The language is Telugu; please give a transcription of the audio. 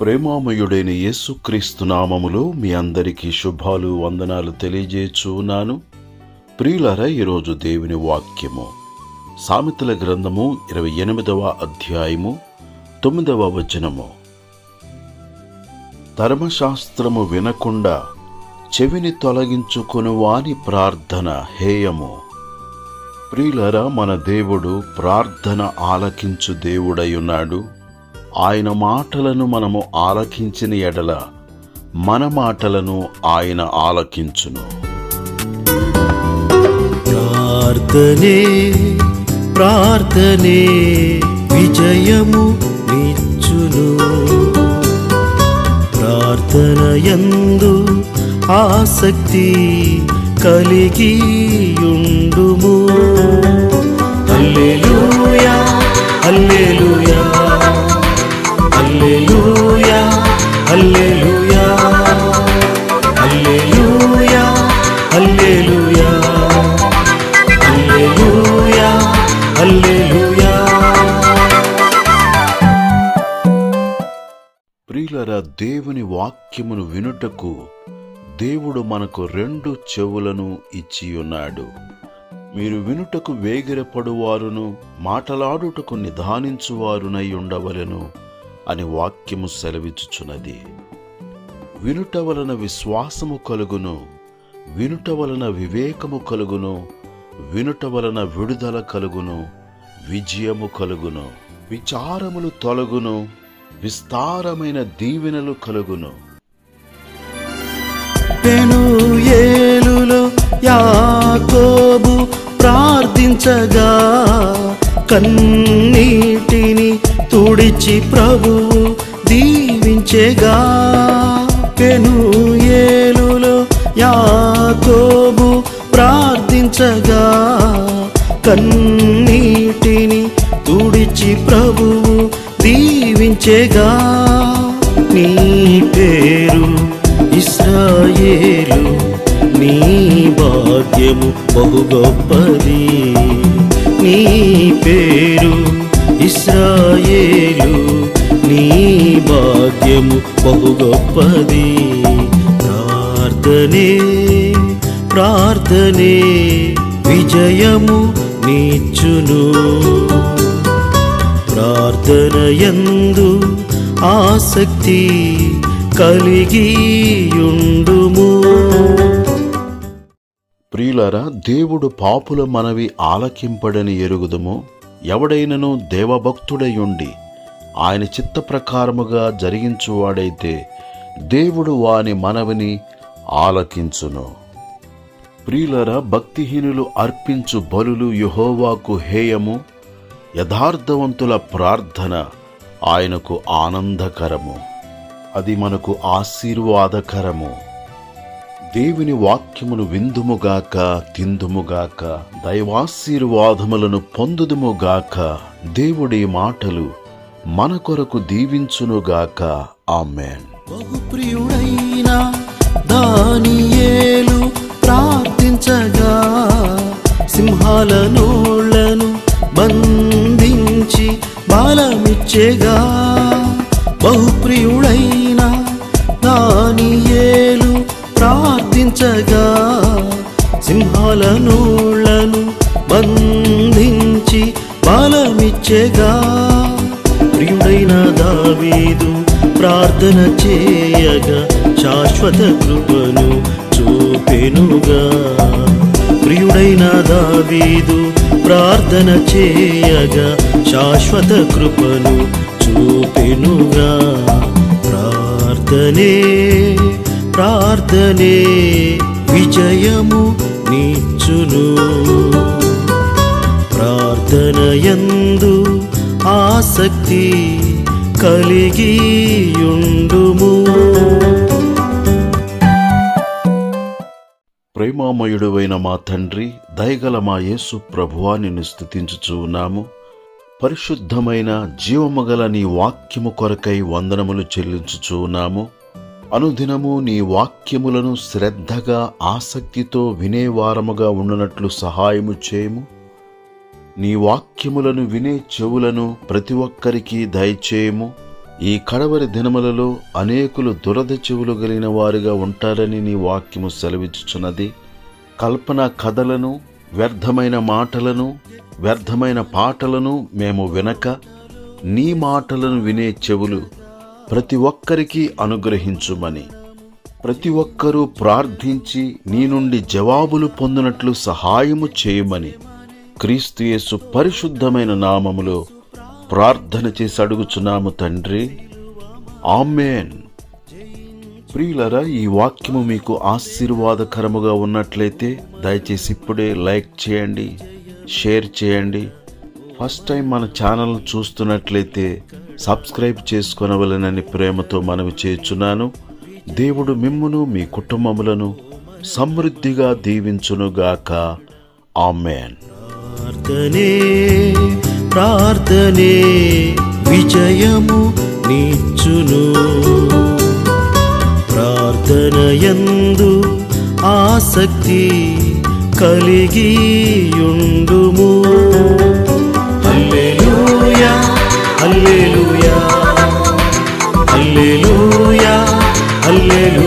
ప్రేమామయుడైన యేసుక్రీస్తు నామములో మీ అందరికీ శుభాలు వందనాలు తెలియజేచున్నాను. ప్రియులరా ఈరోజు దేవుని వాక్యము. సామెతల గ్రంథము ఇరవై ఎనిమిదవ అధ్యాయము తొమ్మిదవ వచనము. ధర్మశాస్త్రము వినకుండా చెవిని తొలగించుకుని వాని ప్రార్థన హేయము. ప్రియులరా మన దేవుడు ప్రార్థన ఆలకించు దేవుడై ఉన్నాడు. ఆయన మాటలను మనము ఆలకించిన ఎడల మన మాటలను ఆయన ఆలకించును. ప్రార్థనే ప్రార్థనే విజయము నిచ్చును. ప్రార్థన యందు ఆసక్తి కలిగియుండుము. హల్లెలూయా ప్రియులరా దేవుని వాక్యమును వినుటకు దేవుడు మనకు రెండు చెవులను ఇచ్చి ఉన్నాడు. మీరు వినుటకు వేగిరపడువారును మాటలాడుటకు నిధానించువారునై ఉండవలను అని వాక్యము సెలవిచ్చుచున్నది. వినుట వలన విశ్వాసము కలుగును. వినుట వలన వివేకము కలుగును వినుట వలన విడుదల కలుగును విజయము కలుగును విచారములు తొలగును విస్తారమైన దీవెనలు కలుగును. పెనుయేలులో యాకోబు ప్రార్థించగా కన్నీటిని తుడిచి ప్రభువు ఏలులో యా యాకోబు ప్రార్థించగా కన్నీటిని తుడిచి ప్రభువు దీవించేగా. నీ పేరు ఇస్రాయేలు నీ భాగ్యము బహు గొప్పది. నీ పేరు ఇస్రాయేలు నీ భాగ్యము బహు గొప్పది. ప్రార్థనే ప్రార్థనే విజయము నీచును. ప్రార్థనయందు ఆసక్తి కలిగియుండుము. ప్రియులరా దేవుడు పాపుల మనవి ఆలకింపడని ఎరుగుదుము. ఎవడైనను దేవభక్తుడయుండి ఆయన చిత్త ప్రకారముగా జరిగించువాడైతే దేవుడు వాని మనవిని ఆలకించును. ప్రియులరా భక్తిహీనులు అర్పించు బలులు యుహోవాకు హేయము. యథార్థవంతుల ప్రార్థన ఆయనకు ఆనందకరము. అది మనకు ఆశీర్వాదకరము. దేవుని వాక్యమును విందుముగాక తిందుముగాక దైవాశీర్వాదములను పొందుదుముగాక దేవుడి మాటలు మన కొరకు దీవించునుగాక. ఆమెన్. బహుప్రియుడైన దానియేలు ప్రార్థించగా సింహాల నోళ్ళను బంధించి బాలమిచ్చేగా బహుప్రియుడైన దానియేలు ప్రార్థించగా సింహాల నోళ్ళను బంధించి బాలమిచ్చేగా ప్రియుడైన దావీదు ప్రార్థన చేయగా శాశ్వత కృపను దావీదు ప్రార్థన చేయగా శాశ్వత కృపను చూపెనుగా ప్రార్థనే ప్రార్థనే విజయము నీచును. ప్రార్థనయందు ఆసక్తి కలిగియుండుము. ప్రేమామయుడువైన మా తండ్రి దయగల మా యేసు ప్రభువా నిన్ను స్థుతించుచూ ఉన్నాము. పరిశుద్ధమైన జీవముగల నీ వాక్యము కొరకై వందనములు చెల్లించుచూ ఉన్నాము. అనుదినము నీ వాక్యములను శ్రద్ధగా ఆసక్తితో వినేవారముగా ఉండనట్లు సహాయము చేయము. నీ వాక్యములను వినే చెవులను ప్రతి ఒక్కరికి దయచేయము. ఈ కడవరి దినములలో అనేకులు దురద చెవులు కలిగిన వారుగా ఉంటారని నీ వాక్యము సెలవిచ్చుచున్నది. కల్పన కథలను వ్యర్థమైన మాటలను వ్యర్థమైన పాటలను మేము వినక నీ మాటలను వినే చెవులు ప్రతి ఒక్కరికి అనుగ్రహించుమని. ప్రతి ఒక్కరూ ప్రార్థించి నీ నుండి జవాబులు పొందినట్లు సహాయము చేయమని. క్రీస్తుయేసు పరిశుద్ధమైన నామములో ప్రార్థన చేసి అడుగుచున్నాము తండ్రి. ఆమెన్. ప్రియులరా ఈ వాక్యము మీకు ఆశీర్వాదకరముగా ఉన్నట్లయితే దయచేసి ఇప్పుడే లైక్ చేయండి షేర్ చేయండి. ఫస్ట్ టైం మన ఛానల్ చూస్తున్నట్లయితే సబ్స్క్రైబ్ చేసుకొనవలనని ప్రేమతో మనవి చేయుచున్నాను. దేవుడు మిమ్మును మీ కుటుంబములను సమృద్ధిగా దీవించునుగాక. ఆమెన్. ప్రార్థనే విజయము నీచును. ప్రార్థనయందు ఆసక్తి కలిగియుండుము. హల్లెలూయా హల్లెలూయా. హల్లెలూయా హల్లెలూయా.